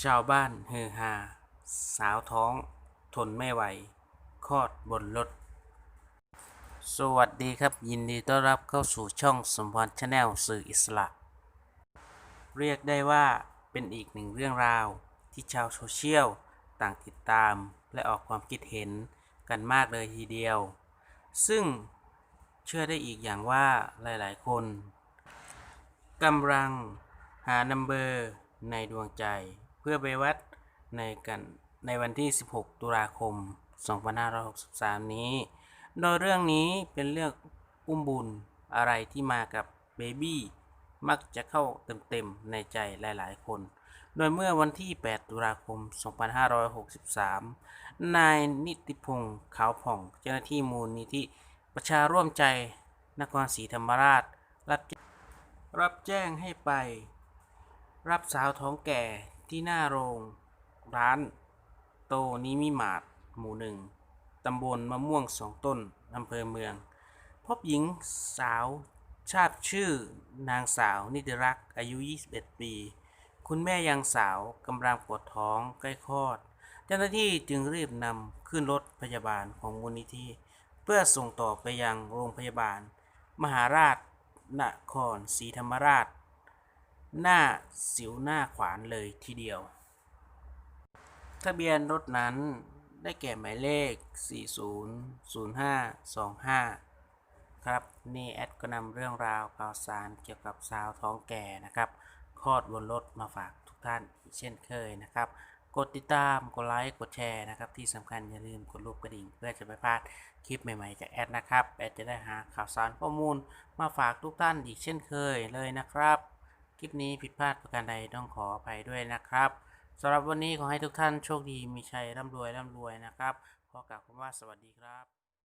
ชาวบ้านเฮือฮา สาวท้อง ทนไม่ไหวคลอดบนรถ สวัสดีครับ ยินดีต้อนรับเข้าสู่ช่องสมพรชาแนลสื่ออิสระ เรียกได้ว่าเป็นอีกหนึ่งเรื่องราวที่ชาวโซเชียลต่างติดตามและออกความคิดเห็นกันมากเลยทีเดียว ซึ่งเชื่อได้อีกอย่างว่าหลายๆ คนกำลังหานัมเบอร์ในดวงใจ เพื่อไปวัดในกันในวันที่ 16 ตุลาคม 2563 นี้ โดยเรื่องนี้เป็นเรื่องอุ้มบุญอะไรที่มากับเบบี้มักจะเข้าเต็มๆในใจหลายๆคน โดยเมื่อวันที่ 8 ตุลาคม 2563 นายนิติพงศ์ขาวผ่อง เจ้าหน้าที่มูลนิธิประชาร่วมใจนครศรีธรรมราช รับรับแจ้งให้ไป รับสาวท้องแก่ ที่หน้าโรง ร้าน โตนิมิมาร์ทหมู่หนึ่งตำบลมะม่วงสองต้นอำเภอเมือง พบหญิงสาวทราบชื่อนางสาวนิติรักษ์อายุ 21 ปี คุณแม่ยังสาวกำลังปวดท้องใกล้คลอด เจ้าหน้าที่จึงรีบนำขึ้นรถพยาบาลของมูลนิธิเพื่อส่งต่อไปยังโรงพยาบาล มหาราชนครศรีธรรมราช หน้าสิวหน้าขวานเลยทีเดียว ทะเบียนรถนั้นได้แก่หมายเลข 400525 ครับ นี่แอดก็นำเรื่องราวข่าวสารเกี่ยวกับสาวท้องแก่นะครับคลอดบนรถมาฝากทุกท่านอีกเช่นเคยนะครับ กดติดตาม กดไลค์ กดแชร์นะครับ ที่สำคัญอย่าลืมกดรูปกระดิ่ง เพื่อจะไม่พลาดคลิปใหม่ๆจากแอดนะครับ แอดจะได้หาข่าวสารข้อมูลมาฝากทุกท่านอีกเช่นเคยเลยนะครับ ลิปนี้ผิดพลาดประการใดต้องขออภัยด้วยนะครับสำหรับวันนี้ขอให้ทุกท่านโชคดีมีชัยร่ำรวยร่ำรวยนะครับ ขอกล่าวคำว่าสวัสดีครับ